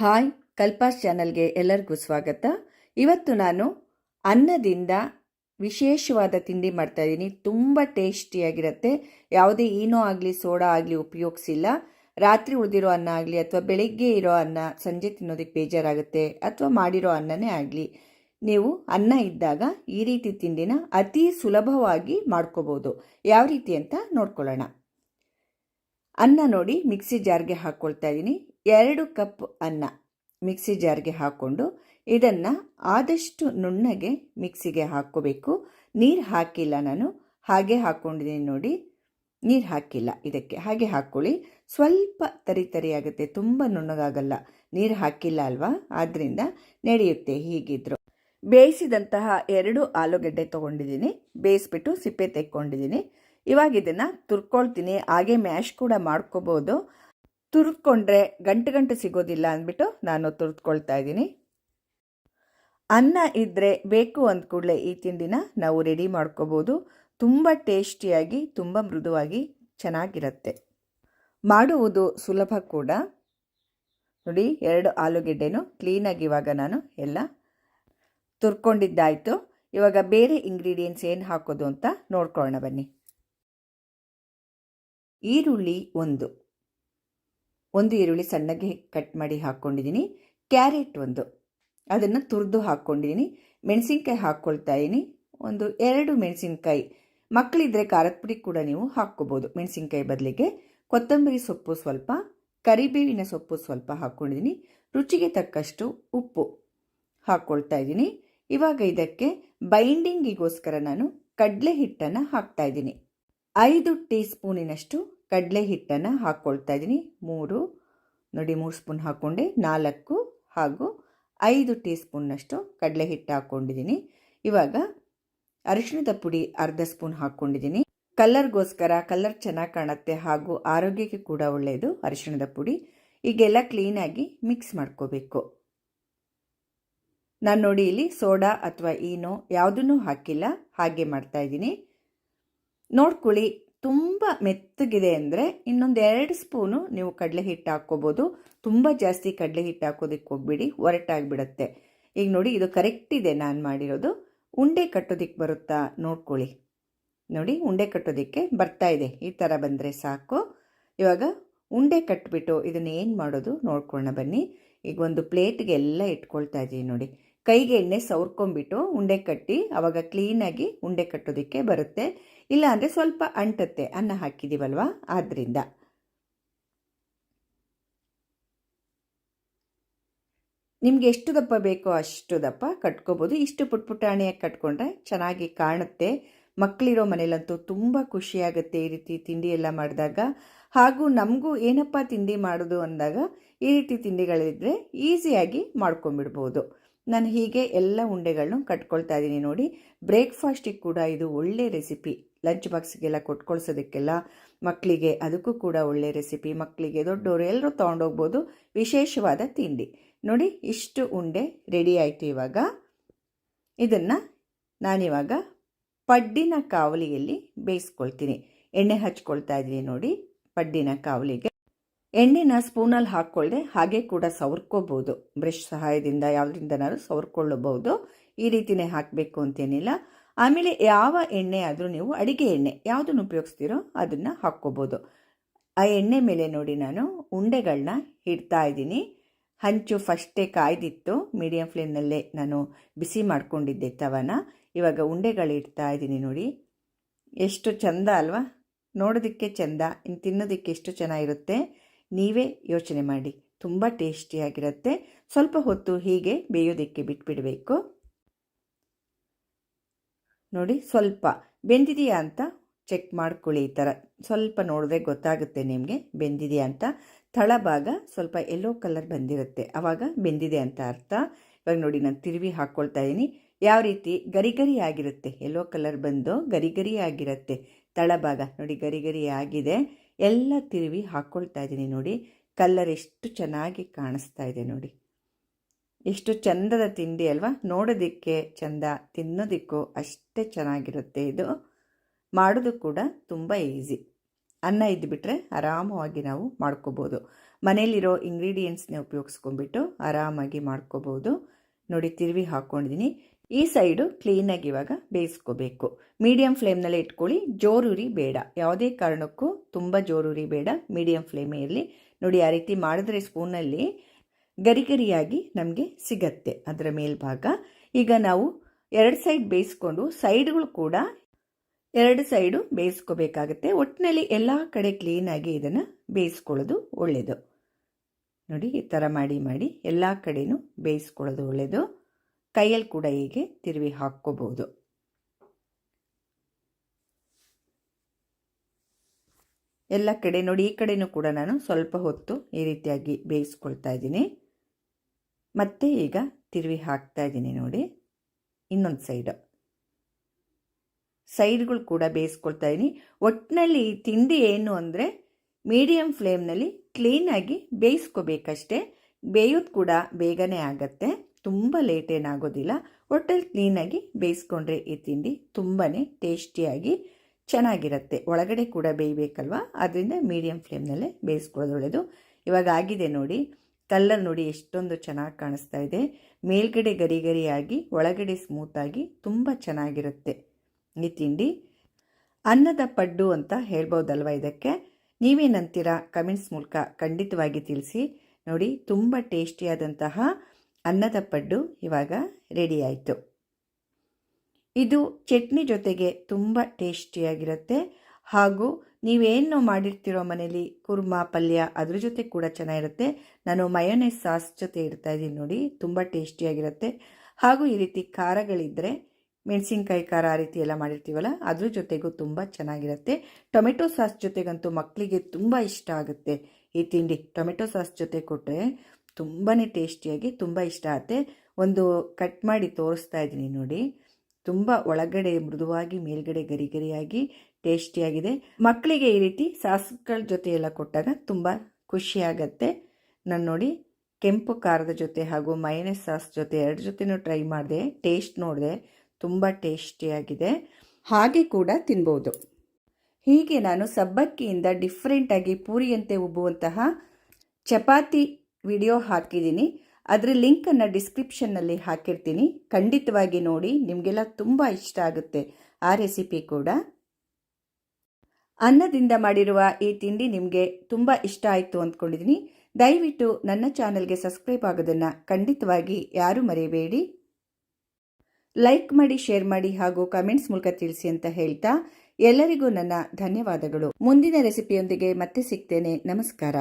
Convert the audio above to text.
Hi, ಕಲ್ಪಾಸ್ ಚಾನಲ್ಗೆ ಎಲ್ಲರಿಗೂ ಸ್ವಾಗತ. ಇವತ್ತು ನಾನು ಅನ್ನದಿಂದ ವಿಶೇಷವಾದ ತಿಂಡಿ ಮಾಡ್ತಾ ಇದ್ದೀನಿ. ತುಂಬ ಟೇಸ್ಟಿಯಾಗಿರುತ್ತೆ ಯಾವುದೇ ಏನೋ ಆಗಲಿ, ಸೋಡಾ ಆಗಲಿ ಉಪಯೋಗಿಸಿಲ್ಲ. ರಾತ್ರಿ ಉಳಿದಿರೋ ಅನ್ನ ಆಗಲಿ ಅಥವಾ ಬೆಳಿಗ್ಗೆ ಇರೋ ಅನ್ನ ಸಂಜೆ ತಿನ್ನೋದಕ್ಕೆ ಬೇಜಾರಾಗುತ್ತೆ ಅಥವಾ ಮಾಡಿರೋ ಅನ್ನನೇ ಆಗಲಿ. ನೀವು ಅನ್ನ ಇದ್ದಾಗ ಈ ರೀತಿ ತಿಂಡಿನ ಅತಿ ಸುಲಭವಾಗಿ ಮಾಡ್ಕೋಬೋದು. ಯಾವ ರೀತಿ ಅಂತ ನೋಡ್ಕೊಳ್ಳೋಣ. ಅನ್ನ ನೋಡಿ ಮಿಕ್ಸಿ ಜಾರ್ಗೆ ಹಾಕ್ಕೊಳ್ತಾ ಇದ್ದೀನಿ. ಎರಡು ಕಪ್ ಅನ್ನ ಮಿಕ್ಸಿ ಜಾರ್ಗೆ ಹಾಕ್ಕೊಂಡು ಇದನ್ನು ಆದಷ್ಟು ನುಣ್ಣಗೆ ಮಿಕ್ಸಿಗೆ ಹಾಕ್ಕೋಬೇಕು. ನೀರು ಹಾಕಿಲ್ಲ ನಾನು. ಹಾಗೆ ಹಾಕ್ಕೊಂಡಿದ್ದೀನಿ ನೋಡಿ. ನೀರು ಹಾಕಿಲ್ಲ ಇದಕ್ಕೆ. ಹಾಗೆ ಹಾಕ್ಕೊಳ್ಳಿ ಸ್ವಲ್ಪ ತರಿ ತರಿ ಆಗುತ್ತೆ. ತುಂಬ ನುಣ್ಣಗಾಗಲ್ಲ. ನೀರು ಹಾಕಿಲ್ಲ ಅಲ್ವಾ? ಆದ್ದರಿಂದ ನಡೆಯುತ್ತೆ ಹೀಗಿದ್ರು. ಬೇಯಿಸಿದಂತಹ ಎರಡು ಆಲೂಗಡ್ಡೆ ತೊಗೊಂಡಿದ್ದೀನಿ. ಬೇಯಿಸ್ಬಿಟ್ಟು ಸಿಪ್ಪೆ ತೆಕ್ಕೊಂಡಿದ್ದೀನಿ. ಇವಾಗ ಇದನ್ನು ತುರ್ಕೊಳ್ತೀನಿ, ಹಾಗೆ ಮ್ಯಾಶ್ ಕೂಡ ಮಾಡ್ಕೋಬೋದು. ತುರ್ಕೊಂಡ್ರೆ ಗಂಟು ಗಂಟು ಸಿಗೋದಿಲ್ಲ ಅಂದ್ಬಿಟ್ಟು ನಾನು ತುರ್ದ್ಕೊಳ್ತಾ ಇದ್ದೀನಿ. ಅನ್ನ ಇದ್ದರೆ ಬೇಕು ಅಂದ ಕೂಡಲೇ ಈ ತಿಂಡಿನ ನಾವು ರೆಡಿ ಮಾಡ್ಕೋಬೋದು. ತುಂಬ ಟೇಸ್ಟಿಯಾಗಿ, ತುಂಬ ಮೃದುವಾಗಿ ಚೆನ್ನಾಗಿರುತ್ತೆ. ಮಾಡುವುದು ಸುಲಭ ಕೂಡ. ನೋಡಿ, ಎರಡು ಆಲೂಗೆಡ್ಡೆನೂ ಕ್ಲೀನಾಗಿ ಇವಾಗ ನಾನು ಎಲ್ಲ ತುರ್ಕೊಂಡಿದ್ದಾಯಿತು. ಇವಾಗ ಬೇರೆ ಇಂಗ್ರೀಡಿಯೆಂಟ್ಸ್ ಏನು ಹಾಕೋದು ಅಂತ ನೋಡ್ಕೊಳ್ಳೋಣ ಬನ್ನಿ. ಈರುಳ್ಳಿ ಒಂದು. ಒಂದು ಈರುಳ್ಳಿ ಸಣ್ಣಗೆ ಕಟ್ ಮಾಡಿ ಹಾಕ್ಕೊಂಡಿದ್ದೀನಿ. ಕ್ಯಾರೆಟ್ ಒಂದು. ಅದನ್ನು ತುರಿದು ಹಾಕ್ಕೊಂಡಿದ್ದೀನಿ. ಮೆಣಸಿನ್ಕಾಯಿ ಹಾಕ್ಕೊಳ್ತಾ ಇದ್ದೀನಿ ಒಂದು ಎರಡು ಮೆಣಸಿನ್ಕಾಯಿ. ಮಕ್ಕಳಿದ್ರೆ ಖಾರದ ಪುಡಿ ಕೂಡ ನೀವು ಹಾಕ್ಕೋಬೋದು. ಮೆಣಸಿನ್ಕಾಯಿ ಬದಲಿಗೆ ಕೊತ್ತಂಬರಿ ಸೊಪ್ಪು ಸ್ವಲ್ಪ, ಕರಿಬೇವಿನ ಸೊಪ್ಪು ಸ್ವಲ್ಪ ಹಾಕ್ಕೊಂಡಿದ್ದೀನಿ. ರುಚಿಗೆ ತಕ್ಕಷ್ಟು ಉಪ್ಪು ಹಾಕ್ಕೊಳ್ತಾ ಇದ್ದೀನಿ ಇವಾಗ ಇದಕ್ಕೆ ಬೈಂಡಿಂಗಿಗೋಸ್ಕರ ನಾನು ಕಡಲೆ ಹಿಟ್ಟನ್ನು ಹಾಕ್ತಾ ಇದ್ದೀನಿ ಐದು ಟೀ ಸ್ಪೂನಿನಷ್ಟು ಕಡಲೆ ಹಿಟ್ಟನ್ನು ಹಾಕ್ಕೊಳ್ತಾ ಇದ್ದೀನಿ. ಮೂರು, ನೋಡಿ ಮೂರು ಸ್ಪೂನ್ ಹಾಕ್ಕೊಂಡೆ ನಾಲ್ಕು ಹಾಗೂ ಐದು ಟೀ ಸ್ಪೂನ್ನಷ್ಟು ಕಡಲೆ ಹಿಟ್ಟು ಹಾಕ್ಕೊಂಡಿದ್ದೀನಿ ಇವಾಗ ಅರಿಶಿಣದ ಪುಡಿ ಅರ್ಧ ಸ್ಪೂನ್ ಹಾಕ್ಕೊಂಡಿದ್ದೀನಿ ಕಲ್ಲರ್ಗೋಸ್ಕರ ಕಲರ್ ಚೆನ್ನಾಗಿ ಕಾಣುತ್ತೆ ಹಾಗೂ ಆರೋಗ್ಯಕ್ಕೆ ಕೂಡ ಒಳ್ಳೆಯದು ಅರಿಶಿಣದ ಪುಡಿ. ಈಗೆಲ್ಲ ಕ್ಲೀನಾಗಿ ಮಿಕ್ಸ್ ಮಾಡ್ಕೋಬೇಕು. ನಾನು ನೋಡಿ ಇಲ್ಲಿ ಸೋಡಾ ಅಥವಾ ಈನೋ ಯಾವುದನ್ನು ಹಾಕಿಲ್ಲ. ಹಾಗೆ ಮಾಡ್ತಾ ಇದ್ದೀನಿ. ನೋಡ್ಕೊಳ್ಳಿ, ತುಂಬ ಮೆತ್ತಗಿದೆ ಅಂದರೆ ಇನ್ನೊಂದು ಎರಡು ಸ್ಪೂನು ನೀವು ಕಡಲೆ ಹಿಟ್ಟು ಹಾಕ್ಕೋಬೋದು. ತುಂಬ ಜಾಸ್ತಿ ಕಡಲೆ ಹಿಟ್ಟು ಹಾಕೋದಕ್ಕೆ ಹೋಗ್ಬಿಡಿ, ಒರಟಾಗಿಬಿಡತ್ತೆ. ಈಗ ನೋಡಿ, ಇದು ಕರೆಕ್ಟ್ ಇದೆ ನಾನು ಮಾಡಿರೋದು. ಉಂಡೆ ಕಟ್ಟೋದಿಕ್ಕೆ ಬರುತ್ತಾ ನೋಡ್ಕೊಳ್ಳಿ. ನೋಡಿ, ಉಂಡೆ ಕಟ್ಟೋದಕ್ಕೆ ಬರ್ತಾ ಇದೆ, ಈ ಥರ ಬಂದರೆ ಸಾಕು. ಇವಾಗ ಉಂಡೆ ಕಟ್ಬಿಟ್ಟು ಇದನ್ನು ಏನು ಮಾಡೋದು ನೋಡ್ಕೊಳ್ಳೋಣ ಬನ್ನಿ. ಈಗ ಒಂದು ಪ್ಲೇಟ್ಗೆ ಎಲ್ಲ ಇಟ್ಕೊಳ್ತಾ ಇದ್ದೀವಿ ನೋಡಿ. ಕೈಗೆ ಎಣ್ಣೆ ಸವರ್ಕೊಂಬಿಟ್ಟು ಉಂಡೆ ಕಟ್ಟಿ ಅವಾಗ ಕ್ಲೀನಾಗಿ ಉಂಡೆ ಕಟ್ಟೋದಕ್ಕೆ ಬರುತ್ತೆ. ಇಲ್ಲ ಅಂದರೆ ಸ್ವಲ್ಪ ಅಂಟುತ್ತೆ, ಅನ್ನ ಹಾಕಿದ್ದೀವಲ್ವಾ ಆದ್ದರಿಂದ ನಿಮಗೆ ಎಷ್ಟು ದಪ್ಪ ಬೇಕೋ ಅಷ್ಟು ದಪ್ಪ ಕಟ್ಕೋಬೋದು. ಇಷ್ಟು ಪುಟ್ ಪುಟಾಣಿಯಾಗಿ ಕಟ್ಕೊಂಡ್ರೆ ಚೆನ್ನಾಗಿ ಕಾಣುತ್ತೆ. ಮಕ್ಕಳಿರೋ ಮನೇಲಂತೂ ತುಂಬ ಖುಷಿಯಾಗುತ್ತೆ ಈ ರೀತಿ ತಿಂಡಿ ಎಲ್ಲ ಮಾಡಿದಾಗ. ಹಾಗೂ ನಮಗೂ ಏನಪ್ಪ ತಿಂಡಿ ಮಾಡೋದು ಅಂದಾಗ ಈ ರೀತಿ ತಿಂಡಿಗಳಿದ್ರೆ ಈಸಿಯಾಗಿ ಮಾಡ್ಕೊಂಬಿಡ್ಬೋದು ನಾನು ಹೀಗೆ ಎಲ್ಲ ಉಂಡೆಗಳನ್ನೂ ಕಟ್ಕೊಳ್ತಾ ಇದ್ದೀನಿ ನೋಡಿ. ಬ್ರೇಕ್ಫಾಸ್ಟಿಗೆ ಕೂಡ ಇದು ಒಳ್ಳೆ ರೆಸಿಪಿ. ಲಂಚ್ ಬಾಕ್ಸ್ಗೆಲ್ಲ ಕೊಟ್ಕೊಳ್ಸೋದಕ್ಕೆಲ್ಲ ಮಕ್ಕಳಿಗೆ ಅದಕ್ಕೂ ಕೂಡ ಒಳ್ಳೆ ರೆಸಿಪಿ ಮಕ್ಕಳಿಗೆ ದೊಡ್ಡವರು ಎಲ್ಲರೂ ತೊಗೊಂಡೋಗ್ಬೋದು ವಿಶೇಷವಾದ ತಿಂಡಿ. ನೋಡಿ, ಇಷ್ಟು ಉಂಡೆ ರೆಡಿ ಆಯಿತು ಇವಾಗ. ಇದನ್ನು ನಾನಿವಾಗ ಪಡ್ಡಿನ ಕಾವಲಿಯಲ್ಲಿ ಬೇಯಿಸ್ಕೊಳ್ತೀನಿ. ಎಣ್ಣೆ ಹಚ್ಕೊಳ್ತಾ ಇದ್ದೀನಿ ನೋಡಿ ಪಡ್ಡಿನ ಕಾವಲಿಗೆ. ಎಣ್ಣೆನ ಸ್ಪೂನಲ್ಲಿ ಹಾಕ್ಕೊಳ್ಳದೆ ಹಾಗೆ ಕೂಡ ಸವರ್ಕೋಬೋದು. ಬ್ರಷ್ ಸಹಾಯದಿಂದ ಯಾವುದರಿಂದನಾದ್ರೂ ಸವರ್ಕೊಳ್ಳಬಹುದು. ಈ ರೀತಿಯೇ ಹಾಕಬೇಕು ಅಂತೇನಿಲ್ಲ. ಆಮೇಲೆ ಯಾವ ಎಣ್ಣೆ ಆದರೂ ನೀವು ಅಡಿಗೆ ಎಣ್ಣೆ ಯಾವುದನ್ನು ಉಪಯೋಗಿಸ್ತೀರೋ ಅದನ್ನು ಹಾಕ್ಕೋಬೋದು. ಆ ಎಣ್ಣೆ ಮೇಲೆ ನೋಡಿ ನಾನು ಉಂಡೆಗಳನ್ನ ಇಡ್ತಾ ಇದ್ದೀನಿ. ಹಂಚು ಫಸ್ಟೇ ಕಾಯ್ದಿತ್ತು. ಮೀಡಿಯಂ ಫ್ಲೇಮ್ನಲ್ಲೇ ನಾನು ಬಿಸಿ ಮಾಡ್ಕೊಂಡಿದ್ದೆ ತವನ. ಇವಾಗ ಉಂಡೆಗಳು ಇಡ್ತಾ ಇದ್ದೀನಿ ನೋಡಿ. ಎಷ್ಟು ಚಂದ ಅಲ್ವಾ? ನೋಡೋದಕ್ಕೆ ಚಂದ ಇನ್ನು ತಿನ್ನೋದಕ್ಕೆ ಎಷ್ಟು ಚೆನ್ನಾಗಿರುತ್ತೆ? ನೀವೇ ಯೋಚನೆ ಮಾಡಿ. ತುಂಬ ಟೇಸ್ಟಿಯಾಗಿರುತ್ತೆ. ಸ್ವಲ್ಪ ಹೊತ್ತು ಹೀಗೆ ಬೇಯೋದಕ್ಕೆ ಬಿಟ್ಬಿಡಬೇಕು. ನೋಡಿ, ಸ್ವಲ್ಪ ಬೆಂದಿದೆಯಾ ಅಂತ ಚೆಕ್ ಮಾಡ್ಕೊಳ್ಳಿ ಈ ಥರ. ಸ್ವಲ್ಪ ನೋಡಿದ್ರೆ ಗೊತ್ತಾಗುತ್ತೆ ನಿಮಗೆ, ಬೆಂದಿದೆಯಾ ಅಂತ. ತಳಭಾಗ ಸ್ವಲ್ಪ ಎಲ್ಲೋ ಕಲರ್ ಬಂದಿರುತ್ತೆ. ಆವಾಗ ಬೆಂದಿದೆ ಅಂತ ಅರ್ಥ. ಇವಾಗ ನೋಡಿ, ನಾನು ತಿರುವಿ ಹಾಕ್ಕೊಳ್ತಾ ಇದ್ದೀನಿ ಯಾವ ರೀತಿ? ಗರಿ ಗರಿ ಆಗಿರುತ್ತೆ. ಎಲ್ಲೋ ಕಲರ್ ಬಂದು ಗರಿ ಗರಿ ಆಗಿರುತ್ತೆ. ತಳಭಾಗ ನೋಡಿ ಗರಿ ಆಗಿದೆ. ಎಲ್ಲ ತಿರುವಿ ಹಾಕ್ಕೊಳ್ತಾ ಇದ್ದೀನಿ ನೋಡಿ. ಕಲ್ಲರ್ ಎಷ್ಟು ಚೆನ್ನಾಗಿ ಕಾಣಿಸ್ತಾ ಇದೆ ನೋಡಿ. ಎಷ್ಟು ಚಂದದ ತಿಂಡಿ ಅಲ್ವಾ? ನೋಡೋದಿಕ್ಕೆ ಚಂದ, ತಿನ್ನೋದಿಕ್ಕೂ ಅಷ್ಟೇ ಚೆನ್ನಾಗಿರುತ್ತೆ ಇದು. ಮಾಡೋದು ಕೂಡ ತುಂಬ ಈಸಿ. ಅನ್ನ ಇದ್ದುಬಿಟ್ರೆ ಆರಾಮವಾಗಿ ನಾವು ಮಾಡ್ಕೋಬೋದು. ಮನೇಲಿರೋ ಇಂಗ್ರೀಡಿಯೆಂಟ್ಸ್ನೇ ಉಪಯೋಗಿಸ್ಕೊಂಡ್ಬಿಟ್ಟು ಆರಾಮಾಗಿ ಮಾಡ್ಕೋಬೋದು. ನೋಡಿ, ತಿರುವಿ ಹಾಕ್ಕೊಂಡಿದ್ದೀನಿ ಈ ಸೈಡು ಕ್ಲೀನಾಗಿ ಇವಾಗ ಬೇಯಿಸ್ಕೋಬೇಕು. ಮೀಡಿಯಮ್ ಫ್ಲೇಮ್ನಲ್ಲೇ ಇಟ್ಕೊಳ್ಳಿ. ಜೋರುರಿ ಬೇಡ. ಯಾವುದೇ ಕಾರಣಕ್ಕೂ ತುಂಬ ಜೋರುರಿ ಬೇಡ. ಮೀಡಿಯಮ್ ಫ್ಲೇಮೇ ಇರಲಿ. ನೋಡಿ, ಆ ರೀತಿ ಮಾಡಿದ್ರೆ ಸ್ಪೂನಲ್ಲಿ ಗರಿ ಗರಿಯಾಗಿ ನಮಗೆ ಸಿಗತ್ತೆ ಅದರ ಮೇಲ್ಭಾಗ. ಈಗ ನಾವು ಎರಡು ಸೈಡ್ ಬೇಯಿಸ್ಕೊಂಡು ಸೈಡ್ಗಳು ಕೂಡ ಎರಡು ಸೈಡು ಬೇಯಿಸ್ಕೋಬೇಕಾಗತ್ತೆ. ಒಟ್ಟಿನಲ್ಲಿ ಎಲ್ಲ ಕಡೆ ಕ್ಲೀನಾಗಿ ಇದನ್ನು ಬೇಯಿಸ್ಕೊಳ್ಳೋದು ಒಳ್ಳೆಯದು ನೋಡಿ, ಈ ಥರ ಮಾಡಿ ಮಾಡಿ ಎಲ್ಲ ಕಡೆಯೂ ಬೇಯಿಸ್ಕೊಳ್ಳೋದು ಒಳ್ಳೆಯದು ಕೈಯಲ್ಲಿ ಕೂಡ ಹೀಗೆ ತಿರುವಿ ಹಾಕ್ಕೋಬಹುದು ಎಲ್ಲ ಕಡೆ ನೋಡಿ, ಈ ಕಡೆಯೂ ಕೂಡ ನಾನು ಸ್ವಲ್ಪ ಹೊತ್ತು ಈ ರೀತಿಯಾಗಿ ಬೇಯಿಸ್ಕೊಳ್ತಾ ಇದ್ದೀನಿ. ಮತ್ತೆ ಈಗ ತಿರುವಿ ಹಾಕ್ತಾ ಇದ್ದೀನಿ ನೋಡಿ. ಇನ್ನೊಂದು ಸೈಡು ಸೈಡ್ಗಳು ಕೂಡ ಬೇಯಿಸ್ಕೊಳ್ತಾ ಇದ್ದೀನಿ. ಒಟ್ಟಿನಲ್ಲಿ ತಿಂಡಿ ಏನು ಅಂದರೆ ಮೀಡಿಯಮ್ ಫ್ಲೇಮ್ನಲ್ಲಿ ಕ್ಲೀನಾಗಿ ಬೇಯಿಸ್ಕೋಬೇಕಷ್ಟೇ. ಬೇಯೋದು ಕೂಡ ಬೇಗನೆ ಆಗತ್ತೆ. ತುಂಬ ಲೇಟ್ ಏನಾಗೋದಿಲ್ಲ ಒಟ್ಟಲ್ಲಿ ಕ್ಲೀನಾಗಿ ಬೇಯಿಸ್ಕೊಂಡ್ರೆ ಈ ತಿಂಡಿ ತುಂಬಾ ಟೇಸ್ಟಿಯಾಗಿ ಚೆನ್ನಾಗಿರುತ್ತೆ. ಒಳಗಡೆ ಕೂಡ ಬೇಯಬೇಕಲ್ವ? ಅದರಿಂದ ಮೀಡಿಯಮ್ ಫ್ಲೇಮ್ನಲ್ಲೇ ಬೇಯಿಸ್ಕೊಳ್ಳೋದು ಒಳ್ಳೆಯದು ಇವಾಗ ಆಗಿದೆ ನೋಡಿ. ಕಲ್ಲರ್ ನೋಡಿ ಎಷ್ಟೊಂದು ಚೆನ್ನಾಗಿ ಕಾಣಿಸ್ತಾ ಇದೆ. ಮೇಲ್ಗಡೆ ಗರಿ ಗರಿಯಾಗಿ ಒಳಗಡೆ ಸ್ಮೂತಾಗಿ ತುಂಬ ಚೆನ್ನಾಗಿರುತ್ತೆ. ಈ ತಿಂಡಿ ಅನ್ನದ ಪಡ್ಡು ಅಂತ ಹೇಳ್ಬೋದಲ್ವ ಇದಕ್ಕೆ? ನೀವೇನಂತೀರ? ಕಮೆಂಟ್ಸ್ ಮೂಲಕ ಖಂಡಿತವಾಗಿ ತಿಳಿಸಿ. ನೋಡಿ, ತುಂಬ ಟೇಸ್ಟಿಯಾದಂತಹ ಅನ್ನದ ಪಡ್ಡು ಇವಾಗ ರೆಡಿಯಾಯಿತು ಇದು ಚಟ್ನಿ ಜೊತೆಗೆ ತುಂಬ ಟೇಸ್ಟಿಯಾಗಿರುತ್ತೆ. ಹಾಗೂ ನೀವೇನು ಮಾಡಿರ್ತೀರೋ ಮನೇಲಿ ಕುರ್ಮಾ, ಪಲ್ಯ ಅದ್ರ ಜೊತೆ ಕೂಡ ಚೆನ್ನಾಗಿರುತ್ತೆ. ನಾನು ಮಯೋನೈಸ್ ಸಾಸ್ ಜೊತೆ ಇಡ್ತಾ ಇದ್ದೀನಿ ನೋಡಿ, ತುಂಬ ಟೇಸ್ಟಿಯಾಗಿರುತ್ತೆ ಹಾಗೂ ಈ ರೀತಿ ಖಾರಗಳಿದ್ದರೆ ಮೆಣಸಿನ್ಕಾಯಿ ಖಾರ ಆ ರೀತಿ ಎಲ್ಲ ಮಾಡಿರ್ತೀವಲ್ಲ, ಅದ್ರ ಜೊತೆಗೂ ತುಂಬ ಚೆನ್ನಾಗಿರುತ್ತೆ. ಟೊಮೆಟೊ ಸಾಸ್ ಜೊತೆಗಂತೂ ಮಕ್ಕಳಿಗೆ ತುಂಬ ಇಷ್ಟ ಆಗುತ್ತೆ. ಈ ತಿಂಡಿ ಟೊಮೆಟೊ ಸಾಸ್ ಜೊತೆ ಕೊಟ್ಟರೆ ತುಂಬಾ ಟೇಸ್ಟಿಯಾಗಿ ತುಂಬ ಇಷ್ಟ ಆಗುತ್ತೆ. ಒಂದು ಕಟ್ ಮಾಡಿ ತೋರಿಸ್ತಾ ಇದ್ದೀನಿ ನೋಡಿ. ತುಂಬ ಒಳಗಡೆ ಮೃದುವಾಗಿ ಮೇಲ್ಗಡೆ ಗರಿ ಗರಿಯಾಗಿ ಟೇಸ್ಟಿಯಾಗಿದೆ. ಮಕ್ಕಳಿಗೆ ಈ ರೀತಿ ಸಾಸ್ಗಳ ಜೊತೆ ಎಲ್ಲ ಕೊಟ್ಟಾಗ ತುಂಬ ಖುಷಿಯಾಗತ್ತೆ. ನಾನು ನೋಡಿ ಕೆಂಪು ಖಾರದ ಜೊತೆ ಹಾಗೂ ಮೈನಸ್ ಸಾಸ್ ಜೊತೆ ಎರಡು ಜೊತೆನೂ ಟ್ರೈ ಮಾಡಿದೆ. ಟೇಸ್ಟ್ ನೋಡಿದೆ, ತುಂಬ ಟೇಸ್ಟಿಯಾಗಿದೆ. ಹಾಗೆ ಕೂಡ ತಿನ್ಬೋದು. ಹೀಗೆ ನಾನು ಸಬ್ಬಕ್ಕಿಯಿಂದ ಡಿಫ್ರೆಂಟಾಗಿ ಪೂರಿಯಂತೆ ಉಬ್ಬುವಂತಹ ಚಪಾತಿ ವಿಡಿಯೋ ಹಾಕಿದ್ದೀನಿ. ಅದರ ಲಿಂಕನ್ನು ಡಿಸ್ಕ್ರಿಪ್ಷನ್ನಲ್ಲಿ ಹಾಕಿರ್ತೀನಿ. ಖಂಡಿತವಾಗಿ ನೋಡಿ, ನಿಮಗೆಲ್ಲ ತುಂಬ ಇಷ್ಟ ಆಗುತ್ತೆ ಆ ರೆಸಿಪಿ ಕೂಡ. ಅನ್ನದಿಂದ ಮಾಡಿರುವ ಈ ತಿಂಡಿ ನಿಮಗೆ ತುಂಬ ಇಷ್ಟ ಆಯಿತು ಅಂದ್ಕೊಂಡಿದ್ದೀನಿ ದಯವಿಟ್ಟು ನನ್ನ ಚಾನಲ್ಗೆ ಸಬ್ಸ್ಕ್ರೈಬ್ ಆಗೋದನ್ನು ಖಂಡಿತವಾಗಿ ಯಾರೂ ಮರೆಯಬೇಡಿ ಲೈಕ್ ಮಾಡಿ, ಶೇರ್ ಮಾಡಿ ಹಾಗೂ ಕಮೆಂಟ್ಸ್ ಮೂಲಕ ತಿಳಿಸಿ ಅಂತ ಹೇಳ್ತಾ ಎಲ್ಲರಿಗೂ ನನ್ನ ಧನ್ಯವಾದಗಳು. ಮುಂದಿನ ರೆಸಿಪಿಯೊಂದಿಗೆ ಮತ್ತೆ ಸಿಗ್ತೇನೆ. ನಮಸ್ಕಾರ.